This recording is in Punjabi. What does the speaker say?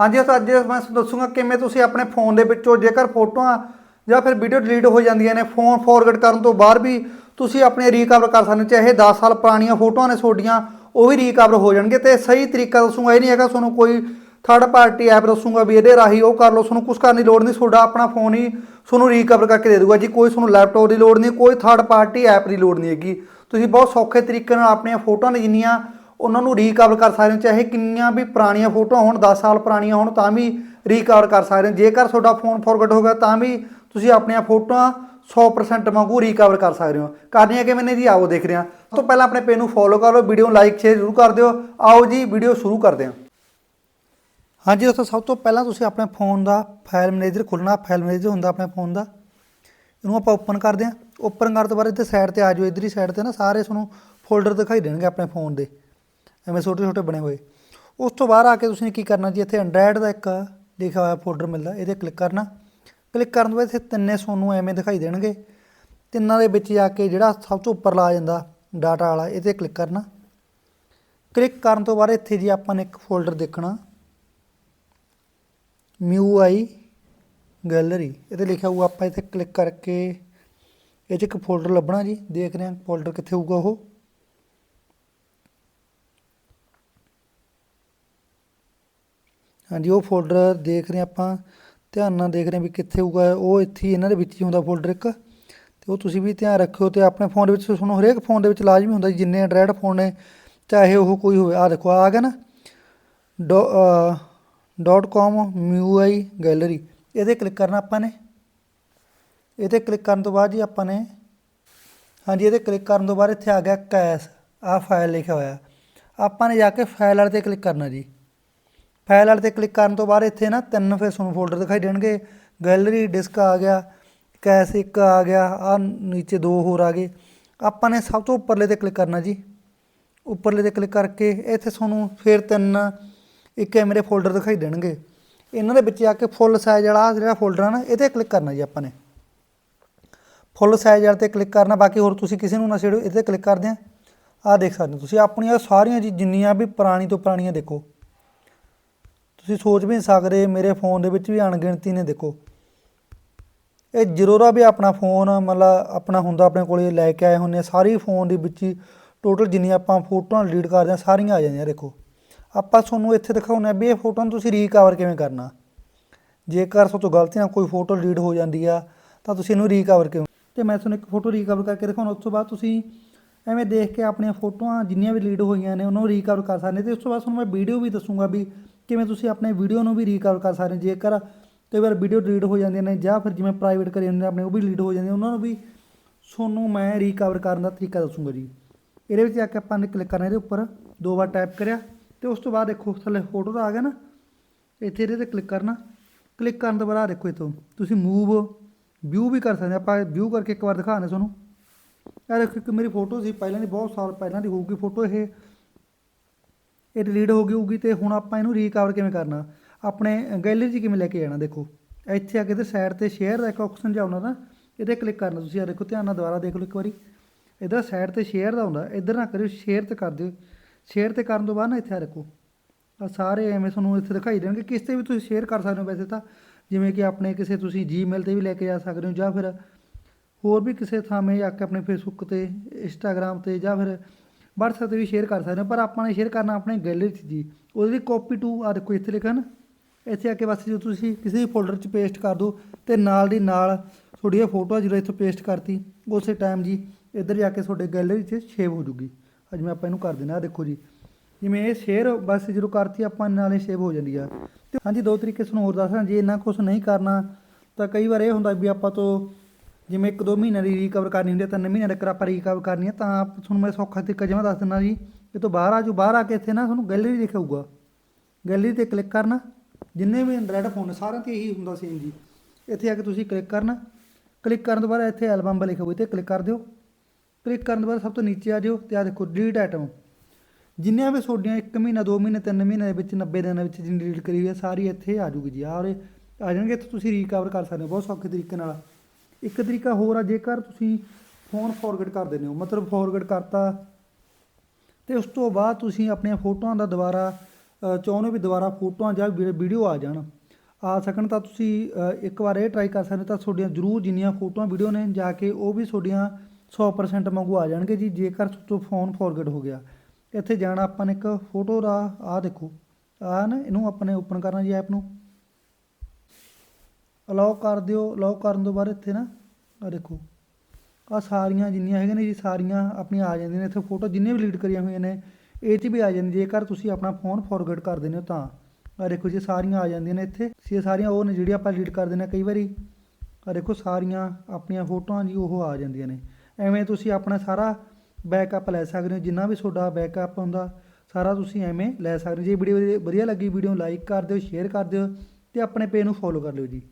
ਹਾਂਜੀ ਤਾਂ ਅੱਜ ਮੈਂ ਤੁਹਾਨੂੰ ਦੱਸੂਗਾ ਕਿਵੇਂ ਤੁਸੀਂ ਆਪਣੇ ਫੋਨ ਦੇ ਵਿੱਚੋਂ ਜੇਕਰ ਫੋਟੋਆਂ ਜਾਂ ਫਿਰ ਵੀਡੀਓ ਡਿਲੀਟ ਹੋ ਜਾਂਦੀਆਂ ਨੇ ਫੋਨ ਫੋਰਗੇਟ ਕਰਨ ਤੋਂ ਬਾਅਦ ਵੀ ਤੁਸੀਂ ਆਪਣੇ ਰੀਕਵਰ ਕਰ ਸਕਦੇ ਚਾਹੇ 10 ਸਾਲ ਪੁਰਾਣੀਆਂ ਫੋਟੋਆਂ ਨੇ ਤੁਹਾਡੀਆਂ, ਉਹ ਵੀ ਰੀਕਵਰ ਹੋ ਜਾਣਗੇ। ਤੇ ਸਹੀ ਤਰੀਕਾ ਦੱਸੂਗਾ, ਇਹ ਨਹੀਂ ਹੈਗਾ ਤੁਹਾਨੂੰ ਕੋਈ ਥਰਡ ਪਾਰਟੀ ਐਪ ਦੱਸੂਗਾ ਵੀ ਇਹਦੇ ਰਾਹੀਂ ਉਹ ਕਰ ਲਓ, ਤੁਹਾਨੂੰ ਕੁਝ ਕਰਨ ਦੀ ਲੋੜ ਨਹੀਂ, ਤੁਹਾਡਾ ਆਪਣਾ ਫੋਨ ਹੀ ਤੁਹਾਨੂੰ ਰੀਕਵਰ ਕਰਕੇ ਦੇ ਦੂਗਾ ਜੀ। ਕੋਈ ਤੁਹਾਨੂੰ ਲੈਪਟਾਪ ਦੀ ਲੋੜ ਨਹੀਂ, ਕੋਈ ਥਰਡ ਪਾਰਟੀ ਐਪ ਦੀ ਲੋੜ ਨਹੀਂ ਹੈਗੀ। ਤੁਸੀਂ ਬਹੁਤ ਸੌਖੇ ਤਰੀਕੇ ਨਾਲ ਆਪਣੀਆਂ ਫੋਟੋਆਂ ਨੇ ਜਿੰਨੀਆਂ ਉਹਨਾਂ ਨੂੰ ਰੀਕਵਰ ਕਰ ਸਕਦੇ ਹੋ, ਚਾਹੇ ਕਿੰਨੀਆਂ ਵੀ ਪੁਰਾਣੀਆਂ ਫੋਟੋਆਂ ਹੋਣ 10 ਸਾਲ ਪੁਰਾਣੀਆਂ ਹੋਣ, ਤਾਂ ਵੀ ਰੀਕਵਰ ਕਰ ਸਕਦੇ ਹੋ। ਜੇਕਰ ਤੁਹਾਡਾ ਫੋਨ ਫੋਰਗੇਟ ਹੋ ਗਿਆ, ਤਾਂ ਵੀ ਤੁਸੀਂ ਆਪਣੀਆਂ ਫੋਟੋਆਂ 100% ਵਾਂਗੂ ਰੀਕਵਰ ਕਰ ਸਕਦੇ ਹੋ। ਕਰਨੀਆਂ ਕਿਵੇਂ ਨੇ ਜੀ? ਆਓ ਦੇਖ ਰਹੇ ਹਾਂ। ਸਭ ਤੋਂ ਪਹਿਲਾਂ ਆਪਣੇ ਪੇਜ ਨੂੰ ਫੋਲੋ ਕਰ ਲਓ ਵੀਡੀਓ ਨੂੰ ਲਾਈਕ ਸ਼ੇਅਰ ਜ਼ਰੂਰ ਕਰ ਦਿਓ। ਆਓ ਜੀ ਵੀਡੀਓ ਸ਼ੁਰੂ ਕਰਦੇ ਹਾਂ। ਹਾਂਜੀ ਦੋਸਤੋ, ਸਭ ਤੋਂ ਪਹਿਲਾਂ ਤੁਸੀਂ ਆਪਣੇ ਫੋਨ ਦਾ ਫਾਈਲ ਮੈਨੇਜਰ ਖੋਲਣਾ ਫਾਈਲ ਮੈਨੇਜਰ ਹੁੰਦਾ ਆਪਣੇ ਫੋਨ ਦਾ। ਇਹਨੂੰ ਆਪਾਂ ਓਪਨ ਕਰਦੇ ਹਾਂ। ਓਪਨ ਕਰਨ ਤੋਂ ਬਾਅਦ ਇੱਥੇ ਸਾਈਡ ਤੇ ਆ ਜਾਓ ਇਧਰਲੀ ਸਾਈਡ ਤੇ ਨਾ ਸਾਰੇ ਤੁਹਾਨੂੰ ਫੋਲਡਰ ਦਿਖਾਈ ਦੇਣਗੇ ਆਪਣੇ ਫੋਨ ਦੇ। ਐਵੇਂ ਛੋਟੇ ਛੋਟੇ ਬਣੇ ਹੋਏ। ਉਸ ਤੋਂ ਬਾਅਦ ਆ ਕੇ ਤੁਸੀਂ ਕੀ ਕਰਨਾ ਜੀ, ਇੱਥੇ ਐਂਡਰਾਇਡ ਦਾ ਇੱਕ ਲਿਖਿਆ ਹੋਇਆ ਫੋਲਡਰ ਮਿਲਦਾ, ਇਹਦੇ ਕਲਿੱਕ ਕਰਨਾ। ਕਲਿੱਕ ਕਰਨ ਤੋਂ ਬਾਅਦ ਇੱਥੇ ਤਿੰਨੇ ਤੁਹਾਨੂੰ ਐਵੇਂ ਦਿਖਾਈ ਦੇਣਗੇ। ਤਿੰਨਾਂ ਦੇ ਵਿੱਚ ਜਾ ਕੇ ਜਿਹੜਾ ਸਭ ਤੋਂ ਉੱਪਰ ਲਾ ਜਾਂਦਾ ਡਾਟਾ ਵਾਲਾ, ਇਹਦੇ ਕਲਿੱਕ ਕਰਨਾ। ਕਲਿੱਕ ਕਰਨ ਤੋਂ ਬਾਅਦ ਇੱਥੇ ਜੀ ਆਪਾਂ ਨੇ ਇੱਕ ਫੋਲਡਰ ਦੇਖਣਾ। ਮਿਊ ਆਈ ਗੈਲਰੀ ਇਹਦੇ ਲਿਖਿਆ ਹੋਊਗਾ ਆਪਾਂ ਇੱਥੇ ਕਲਿੱਕ ਕਰਕੇ, ਇਹ 'ਚ ਇੱਕ ਫੋਲਡਰ ਲੱਭਣਾ ਜੀ ਦੇਖ ਰਹੇ ਹਾਂ ਫੋਲਡਰ ਕਿੱਥੇ ਹੋਊਗਾ ਉਹ। ਹਾਂਜੀ ਉਹ ਫੋਲਡਰ ਦੇਖ ਰਹੇ ਆਪਾਂ ਧਿਆਨ ਨਾਲ ਦੇਖ ਰਹੇ ਵੀ ਕਿੱਥੇ ਹੋਊਗਾ ਉਹ ਇੱਥੇ ਇਹਨਾਂ ਦੇ ਵਿੱਚ ਹੀ ਹੁੰਦਾ ਫੋਲਡਰ ਇੱਕ। ਤੇ ਉਹ ਤੁਸੀਂ ਵੀ ਧਿਆਨ ਰੱਖਿਓ ਤੇ ਆਪਣੇ ਫੋਨ ਦੇ ਵਿੱਚ ਤੁਹਾਨੂੰ ਹਰੇਕ ਫੋਨ ਦੇ ਵਿੱਚ ਲਾਜ਼ਮੀ ਹੁੰਦਾ ਜੀ, ਜਿੰਨੇ ਐਂਡਰਾਇਡ ਫੋਨ ਨੇ ਚਾਹੇ ਉਹ ਕੋਈ ਹੋਵੇ। ਆ ਦੇਖੋ ਆ ਗਿਆ ਨਾ ਡੋ ਡੋਟ ਕਾਮ MIUI ਗੈਲਰੀ ਇਹਦੇ ਕਲਿੱਕ ਕਰਨਾ ਆਪਾਂ ਨੇ। ਇਹਦੇ ਕਲਿੱਕ ਕਰਨ ਤੋਂ ਬਾਅਦ ਜੀ ਆਪਾਂ ਨੇ ਹਾਂਜੀ ਇਹਦੇ ਕਲਿੱਕ ਕਰਨ ਤੋਂ ਬਾਅਦ ਇੱਥੇ ਆ ਗਿਆ ਕੈਸ਼ ਆ ਫਾਈਲ ਲਿਖਿਆ ਹੋਇਆ। ਆਪਾਂ ਨੇ ਜਾ ਕੇ ਫਾਈਲ ਵਾਲੇ ਤੇ ਕਲਿੱਕ ਕਰਨਾ ਜੀ। ਫਾਈਲ ਵਾਲੇ ਤੇ ਕਲਿੱਕ ਕਰਨ ਤੋਂ ਬਾਅਦ ਇੱਥੇ ਨਾ ਤਿੰਨ ਫਿਰ ਤੁਹਾਨੂੰ ਫੋਲਡਰ ਦਿਖਾਈ ਦੇਣਗੇ। ਗੈਲਰੀ ਡਿਸਕ ਆ ਗਿਆ, ਕੈਸ਼ ਇੱਕ ਆ ਗਿਆ ਆ ਨੀਚੇ ਦੋ ਹੋਰ ਆ ਗਏ। ਆਪਾਂ ਨੇ ਸਭ ਤੋਂ ਉੱਪਰਲੇ ਤੇ ਕਲਿੱਕ ਕਰਨਾ ਜੀ। ਉੱਪਰਲੇ ਤੇ ਕਲਿੱਕ ਕਰਕੇ ਇੱਥੇ ਤੁਹਾਨੂੰ ਫਿਰ ਤਿੰਨ, ਇੱਕ ਇਹ ਫੋਲਡਰ ਦਿਖਾਈ ਦੇਣਗੇ। ਇਹਨਾਂ ਦੇ ਵਿੱਚ ਆ ਕੇ ਫੁੱਲ ਸਾਈਜ਼ ਵਾਲਾ ਜਿਹੜਾ ਫੋਲਡਰ ਆ ਨਾ ਇਹ ਤੇ ਕਲਿੱਕ ਕਰਨਾ ਜੀ ਆਪਾਂ ਨੇ। ਫੁੱਲ ਸਾਈਜ਼ ਵਾਲੇ ਤੇ ਕਲਿੱਕ ਕਰਨਾ, ਬਾਕੀ ਹੋਰ ਤੁਸੀਂ ਕਿਸੇ ਨੂੰ ਨਾ ਛੇੜੋ ਇਹਦੇ ਕਲਿੱਕ ਕਰਦੇ ਆ। ਆਹ ਦੇਖ ਸਕਦੇ ਹੋ ਤੁਸੀਂ, ਆਪਣੀਆਂ ਸਾਰੀਆਂ ਜੀ ਜਿੰਨੀਆਂ ਵੀ ਪੁਰਾਣੀ ਤੋਂ ਪੁਰਾਣੀਆਂ ਦੇਖੋ। ਤੁਸੀਂ ਸੋਚ ਵੀ ਨਹੀਂ ਸਕਦੇ, ਮੇਰੇ ਫੋਨ ਦੇ ਵਿੱਚ ਵੀ ਅਣਗਿਣਤੀ ਨੇ ਦੇਖੋ। ਇਹ ਜ਼ਰੂਰਾ ਵੀ ਆਪਣਾ ਫੋਨ, ਮਤਲਬ ਆਪਣਾ ਹੁੰਦਾ ਆਪਣੇ ਕੋਲੇ ਲੈ ਕੇ ਆਏ ਹੁੰਦੇ ਆ, ਸਾਰੀ ਫੋਨ ਦੇ ਵਿੱਚ ਹੀ ਟੋਟਲ ਜਿੰਨੀਆਂ ਆਪਾਂ ਫੋਟੋਆਂ ਡਿਲੀਟ ਕਰਦੇ ਆ, ਸਾਰੀਆਂ ਆ ਜਾਂਦੀਆਂ, ਦੇਖੋ। ਆਪਾਂ ਤੁਹਾਨੂੰ ਇੱਥੇ ਦਿਖਾਉਂਦੇ ਆ ਵੀ ਇਹ ਫੋਟੋਆਂ ਨੂੰ ਤੁਸੀਂ ਰੀਕਵਰ ਕਿਵੇਂ ਕਰਨਾ। ਜੇਕਰ ਸੋਚੋ ਤੋਂ ਗਲਤੀ ਨਾਲ ਕੋਈ ਫੋਟੋ ਡਿਲੀਟ ਹੋ ਜਾਂਦੀ ਆ, ਤਾਂ ਤੁਸੀਂ ਇਹਨੂੰ ਰੀਕਵਰ ਕਿਉਂ ਤੇ ਮੈਂ ਤੁਹਾਨੂੰ ਇੱਕ ਫੋਟੋ ਰੀਕਵਰ ਕਰਕੇ ਦਿਖਾਉਣਾ ਉਸ ਤੋਂ ਬਾਅਦ ਤੁਸੀਂ ਐਵੇਂ ਦੇਖ ਕੇ ਆਪਣੀਆਂ ਫੋਟੋਆਂ ਜਿੰਨੀਆਂ ਵੀ ਡਿਲੀਟ ਹੋਈਆਂ ਨੇ, ਉਹਨਾਂ ਨੂੰ ਰੀਕਵਰ ਕਰ ਸਕਦੇ ਤੇ ਉਸ ਤੋਂ ਬਾਅਦ ਤੁਹਾਨੂੰ ਮੈਂ ਵੀਡੀਓ ਵੀ ਦੱਸੂਗਾ ਵੀ ਕਿਵੇਂ ਤੁਸੀਂ ਆਪਣੇ ਵੀਡੀਓ ਨੂੰ ਵੀ ਰੀਕਵਰ ਕਰ ਸਕਦੇ ਹੋ। ਜੇਕਰ ਕਈ ਵਾਰ ਵੀਡੀਓ ਡਿਲੀਟ ਹੋ ਜਾਂਦੀਆਂ ਨੇ ਜਾਂ ਫਿਰ ਜਿਵੇਂ ਪ੍ਰਾਈਵੇਟ ਕਰੇ ਹੁੰਦੇ ਆਪਣੇ ਉਹ ਵੀ ਡਿਲੀਟ ਹੋ ਜਾਂਦੇ ਉਹਨਾਂ ਨੂੰ ਵੀ ਤੁਹਾਨੂੰ ਮੈਂ ਰੀਕਵਰ ਕਰਨ ਦਾ ਤਰੀਕਾ ਦੱਸੂੰਗਾ ਜੀ। ਇਹਦੇ ਵਿੱਚ ਜਾ ਕੇ ਆਪਾਂ ਨੇ ਕਲਿੱਕ ਕਰਨਾ, ਇਹਦੇ ਉੱਪਰ ਦੋ ਵਾਰ ਟਾਈਪ ਕਰਿਆ ਤੇ ਉਸ ਤੋਂ ਬਾਅਦ ਦੇਖੋ, ਥੱਲੇ ਫੋਟੋ ਦਾ ਆ ਗਿਆ ਨਾ, ਇੱਥੇ ਇਹਦੇ ਤੇ ਕਲਿੱਕ ਕਰਨਾ। ਕਲਿੱਕ ਕਰਨ ਤੋਂ ਬਾਅਦ ਦੇਖੋ ਇਥੋਂ, ਤੁਸੀਂ ਮੂਵ ਵਿਊ ਵੀ ਕਰ ਸਕਦੇ ਆਪਾਂ ਵਿਊ ਕਰਕੇ ਇੱਕ ਵਾਰ ਦਿਖਾਉਂਦੇ ਤੁਹਾਨੂੰ। ਇਹ ਦੇਖੋ ਇੱਕ ਮੇਰੀ ਫੋਟੋ ਸੀ, ਪਹਿਲਾਂ ਦੀ ਬਹੁਤ ਸਾਲ ਪਹਿਲਾਂ ਦੀ ਹੋਊਗੀ ਫੋਟੋ ਇਹ। ਇਹ ਡਿਲੀਟ ਹੋ ਗਈ ਹੋਊਗੀ ਤੇ ਹੁਣ ਆਪਾਂ ਇਹਨੂੰ ਰੀਕਵਰ ਕਿਵੇਂ ਕਰਨਾ? ਆਪਣੇ ਗੈਲਰੀ 'ਚ ਕਿਵੇਂ ਲੈ ਕੇ ਜਾਣਾ? ਦੇਖੋ, ਇੱਥੇ ਆ ਕੇ ਤੇ ਸਾਈਡ ਤੇ ਸ਼ੇਅਰ ਦਾ ਇੱਕ ਆਪਸ਼ਨ ਆਉਣਾ ਨਾ, ਇਹਦੇ ਕਲਿੱਕ ਕਰਨਾ ਤੁਸੀਂ। ਆ ਦੇਖੋ, ਧਿਆਨ ਨਾਲ ਦੁਬਾਰਾ ਦੇਖ ਲਓ ਇੱਕ ਵਾਰੀ। ਇਹਦਾ ਸਾਈਡ ਤੇ ਸ਼ੇਅਰ ਦਾ ਹੁੰਦਾ ਇੱਧਰ ਨਾ ਕਰਿਓ ਸ਼ੇਅਰ ਤੇ ਕਰ ਦਿਓ। ਸ਼ੇਅਰ ਤੇ ਕਰਨ ਤੋਂ ਬਾਅਦ ਨਾ ਇੱਥੇ ਆ ਰੱਖੋ ਆ ਸਾਰੇ ਐਵੇਂ ਤੁਹਾਨੂੰ ਇੱਥੇ ਦਿਖਾਈ ਦੇਣਗੇ। ਕਿਸ ਤੇ ਵੀ ਤੁਸੀਂ ਸ਼ੇਅਰ ਕਰ ਸਕਦੇ ਹੋ ਵੈਸੇ ਤਾਂ, ਜਿਵੇਂ ਕਿ ਆਪਣੇ ਕਿਸੇ ਤੁਸੀਂ ਜੀਮੇਲ ਤੇ ਵੀ ਲੈ ਕੇ ਜਾ ਸਕਦੇ ਹੋ ਜਾਂ ਫਿਰ ਹੋਰ ਵੀ ਕਿਸੇ ਥਾਵੇਂ ਜਾ ਕੇ ਆਪਣੇ ਫੇਸਬੁੱਕ ਤੇ ਇੰਸਟਾਗ੍ਰam ਤੇ ਜਾਂ ਫਿਰ WhatsApp ਤੇ ਵੀ ਸ਼ੇਅਰ ਕਰ ਸਕਦੇ ਹੋ, ਪਰ ਆਪਾਂ ਨੇ ਸ਼ੇਅਰ ਕਰਨਾ ਆਪਣੇ ਗੈਲਰੀ 'ਚ ਜੀ। ਉਹਦੀ ਕਾਪੀ ਟੂ ਆ ਦੇਖੋ ਇੱਥੇ ਲਿਖਣ। ਇੱਥੇ ਆ ਕੇ ਬਸ ਜੋ ਤੁਸੀਂ ਕਿਸੇ ਵੀ ਫੋਲਡਰ 'ਚ ਪੇਸਟ ਕਰ ਦਿਓ ਤੇ ਨਾਲ ਦੀ ਨਾਲ ਤੁਹਾਡੀ ਇਹ ਫੋਟੋ ਜਦੋਂ ਇੱਥੋਂ ਪੇਸਟ ਕਰਤੀ, ਉਸੇ ਟਾਈਮ ਜੀ ਇੱਧਰ ਜਾ ਕੇ ਤੁਹਾਡੇ ਗੈਲਰੀ 'ਚ ਸੇਵ ਹੋ ਜੂਗੀ। ਅੱਜ ਮੈਂ ਆਪਾਂ ਇਹਨੂੰ ਕਰ ਦੇਣਾ ਆਹ ਦੇਖੋ ਜੀ। ਜਿਵੇਂ ਇਹ ਸ਼ੇਅਰ ਬਸ ਜਦੋਂ ਕਰਤੀ, ਆਪਾਂ ਨਾਲੇ ਸੇਵ ਹੋ ਜਾਂਦੀ ਆ। ਤੇ ਹਾਂਜੀ, ਦੋ ਤਰੀਕੇ ਤੁਹਾਨੂੰ ਹੋਰ ਦੱਸਣਾ ਜੇ ਇੰਨਾ ਕੁਝ ਨਹੀਂ ਕਰਨਾ, ਤਾਂ ਕਈ ਵਾਰ ਇਹ ਹੁੰਦਾ ਵੀ ਆਪਾਂ ਤੋਂ ਜਿਵੇਂ ਇੱਕ ਦੋ ਮਹੀਨੇ ਦੀ ਰੀਕਵਰ ਕਰਨੀ ਹੁੰਦੀ ਹੈ ਤਿੰਨ ਮਹੀਨੇ ਤੱਕ ਆਪਾਂ ਰੀਕਵਰ ਕਰਨੀ ਹੈ ਤਾਂ ਤੁਹਾਨੂੰ ਮੈਂ ਸੌਖਾ ਤਰੀਕਾ ਜਿਵੇਂ ਦੱਸ ਦਿੰਦਾ ਜੀ, ਇਹ ਤੋਂ ਬਾਹਰ ਆ ਜਾਓ, ਬਾਹਰ ਆ ਕੇ ਇੱਥੇ ਨਾ ਤੁਹਾਨੂੰ ਗੈਲਰੀ ਦਿਖਾਊਗਾ। ਗੈਲਰੀ ਤੇ ਕਲਿੱਕ ਕਰਨਾ, ਜਿੰਨੇ ਵੀ ਐਂਡਰਾਇਡ ਫੋਨ ਨੇ, ਸਾਰਿਆਂ ਤੇ ਇਹੀ ਹੁੰਦਾ ਸੇਮ ਜੀ। ਇੱਥੇ ਆ ਕੇ ਤੁਸੀਂ ਕਲਿੱਕ ਕਰਨਾ ਕਲਿੱਕ ਕਰਨ ਤੋਂ ਬਾਅਦ ਇੱਥੇ ਐਲਬਮ ਲਿਖਿਆ ਹੋਇਆ ਤੇ ਕਲਿੱਕ ਕਰ ਦਿਓ। ਕਲਿੱਕ ਕਰਨ ਤੋਂ ਬਾਅਦ ਸਭ ਤੋਂ ਨੀਚੇ ਆ ਜਿਓ ਤੇ ਆ ਦੇਖੋ ਡਿਲੀਟ ਆਈਟਮ ਜਿੰਨੀਆਂ ਵੀ ਤੁਹਾਡੀਆਂ 1 ਮਹੀਨਾ 2 ਮਹੀਨੇ 3 ਮਹੀਨੇ ਦੇ ਵਿੱਚ 90 ਦਿਨਾਂ ਵਿੱਚ ਜਿੰਨੀ ਡਿਲੀਟ ਕਰੀ ਹੋਈ ਹੈ ਸਾਰੀ ਇੱਥੇ ਆ ਜੂਗੀ ਜੀ। ਆ ਆ ਜਾਣਗੇ, ਇੱਥੇ ਤੁਸੀਂ ਰੀਕਵਰ ਕਰ ਸਕਦੇ ਹੋ, ਬਹੁਤ ਸੌਖੇ ਤਰੀਕੇ ਨਾਲ। ਇੱਕ ਤਰੀਕਾ ਹੋਰ ਆ, ਜੇਕਰ ਤੁਸੀਂ ਫੋਨ ਫੋਰਗੇਟ ਕਰ ਦਿੰਦੇ ਹੋ, ਮਤਲਬ ਫੋਰਗੇਟ ਕਰਤਾ, ਤੇ ਉਸ ਤੋਂ ਬਾਅਦ ਤੁਸੀਂ ਆਪਣੀਆਂ ਫੋਟੋਆਂ ਦਾ ਦੁਬਾਰਾ ਚਾਹੁੰਦੇ ਹੋ ਵੀ ਦੁਬਾਰਾ ਫੋਟੋਆਂ ਜਾਂ ਵੀਡੀਓ ਆ ਜਾਣ। ਆ ਸਕਣ ਤਾਂ ਤੁਸੀਂ ਇੱਕ ਵਾਰ ਇਹ ਟਰਾਈ ਕਰ ਸਕਦੇ ਤਾਂ ਤੁਹਾਡੀਆਂ ਜ਼ਰੂਰ ਜਿੰਨੀਆਂ ਫੋਟੋਆਂ ਵੀਡੀਓ ਨੇ ਜਾ ਕੇ ਉਹ ਵੀ ਤੁਹਾਡੀਆਂ 100% ਵਾਂਗੂ ਆ ਜਾਣਗੇ ਜੀ, ਜੇਕਰ ਤੁਹਾਡਾ ਫੋਨ ਫੋਰਗੇਟ ਹੋ ਗਿਆ। ਇੱਥੇ ਜਾਣਾ ਆਪਾਂ ਨੇ ਇੱਕ ਫੋਟੋ ਦਾ ਆ ਦੇਖੋ ਆ ਨਾ, ਇਹਨੂੰ ਆਪਾਂ ਨੇ ਓਪਨ ਕਰਨਾ ਜੀ ਐਪ ਨੂੰ। ਅਲਾਉ ਕਰ ਦਿਓ ਅਲਾਉ ਕਰਨ ਤੋਂ ਬਾਅਦ ਇੱਥੇ ਨਾ ਆ ਦੇਖੋ ਆ ਸਾਰੀਆਂ ਜਿੰਨੀਆਂ ਹੈਗੀਆਂ ਨੇ ਜੀ, ਸਾਰੀਆਂ ਆਪਣੀਆਂ ਆ ਜਾਂਦੀਆਂ ਨੇ, ਇੱਥੇ ਫੋਟੋ ਜਿੰਨੇ ਵੀ ਡਿਲੀਟ ਕਰੀਆਂ ਹੋਈਆਂ ਨੇ, ਇਹ 'ਚ ਵੀ ਆ ਜਾਂਦੀ, ਜੇਕਰ ਤੁਸੀਂ ਆਪਣਾ ਫੋਨ ਫੋਰਗੇਟ ਕਰ ਦਿੰਦੇ ਹੋ ਤਾਂ। ਆ ਦੇਖੋ ਜੀ ਸਾਰੀਆਂ ਆ ਜਾਂਦੀਆਂ ਨੇ ਇੱਥੇ ਸੀ ਸਾਰੀਆਂ ਉਹ ਨੇ ਜਿਹੜੀਆਂ ਆਪਾਂ ਡਿਲੀਟ ਕਰ ਦਿੰਦੇ ਹਾਂ ਕਈ ਵਾਰੀ। ਆ ਦੇਖੋ, ਸਾਰੀਆਂ ਆਪਣੀਆਂ ਫੋਟੋਆਂ ਜੀ, ਉਹ ਆ ਜਾਂਦੀਆਂ ਨੇ। ਐਵੇਂ ਤੁਸੀਂ ਆਪਣਾ ਸਾਰਾ ਬੈਕਅਪ ਲੈ ਸਕਦੇ ਹੋ, ਜਿੰਨਾ ਵੀ ਤੁਹਾਡਾ ਬੈਕਅਪ ਹੁੰਦਾ, ਸਾਰਾ ਤੁਸੀਂ ਐਵੇਂ ਲੈ ਸਕਦੇ ਹੋ। ਜੇ ਵੀਡੀਓ ਵਧੀਆ ਲੱਗੀ ਵੀਡੀਓ ਨੂੰ ਲਾਈਕ ਕਰ ਦਿਓ ਸ਼ੇਅਰ ਕਰ ਦਿਓ, ਤੇ ਆਪਣੇ ਪੇਜ ਨੂੰ ਫੋਲੋ ਕਰ ਲਿਓ ਜੀ।